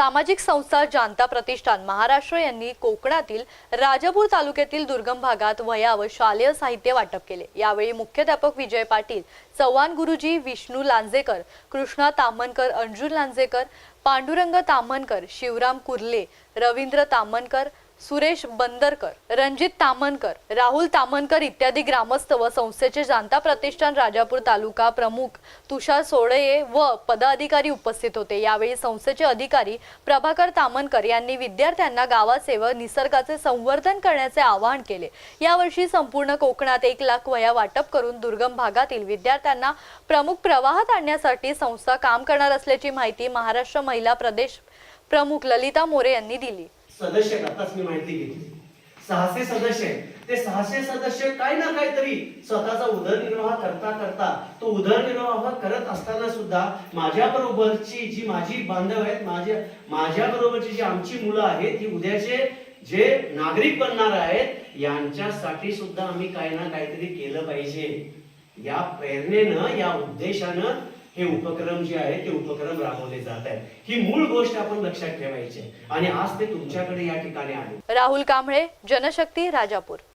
सामाजिक संस्था जानता प्रतिष्ठान महाराष्ट्र यांनी कोकणातील राजापूर तालुक्यातील दुर्गम भागात वया व शालेय साहित्य वाटप केले. यावेळी मुख्याध्यापक विजय पाटील चव्हाण गुरुजी विष्णू लांजेकर कृष्णा तामनकर अंजुल लांजेकर पांडुरंग तामनकर शिवराम कुर्ले रवींद्र तामनकर सुरेश बंदरकर रणजित तामनकर राहुल तामनकर इत्यादी ग्रामस्थ व संस्थेचे जानता प्रतिष्ठान राजापूर तालुका प्रमुख तुषार सोडये व पदाधिकारी उपस्थित होते. यावेळी संस्थेचे अधिकारी प्रभाकर तामनकर यांनी विद्यार्थ्यांना गावाचे व निसर्गाचे संवर्धन करण्याचे आवाहन केले. यावर्षी संपूर्ण कोकणात एक लाख वया वाटप करून दुर्गम भागातील विद्यार्थ्यांना प्रमुख प्रवाहात आणण्यासाठी संस्था काम करणार असल्याची माहिती महाराष्ट्र महिला प्रदेश प्रमुख ललिता मोरे यांनी दिली. सदस्य आहेत आताच मी माहिती घेतली. सहाशे सदस्य आहेत. ते सहाशे सदस्य काय ना काहीतरी स्वतःचा उदरनिर्वाह करता करता तो उदरनिर्वाह करत असताना सुद्धा माझ्या बरोबरची जी माझी बांधव आहेत माझ्या माझ्या बरोबरची जी आमची मुलं आहेत ती उद्याचे जे नागरिक बनणार आहेत यांच्यासाठी सुद्धा आम्ही काही ना काहीतरी केलं पाहिजे. या प्रेरणेनं या उद्देशानं हे उपक्रम जे आहेत ते उपक्रम राबवले जात आहेत. ही मूळ गोष्ट आपण लक्षात ठेवायची आणि आज ते तुमच्याकडे या ठिकाणी आले राहुल कांबळे जनशक्ती राजापूर.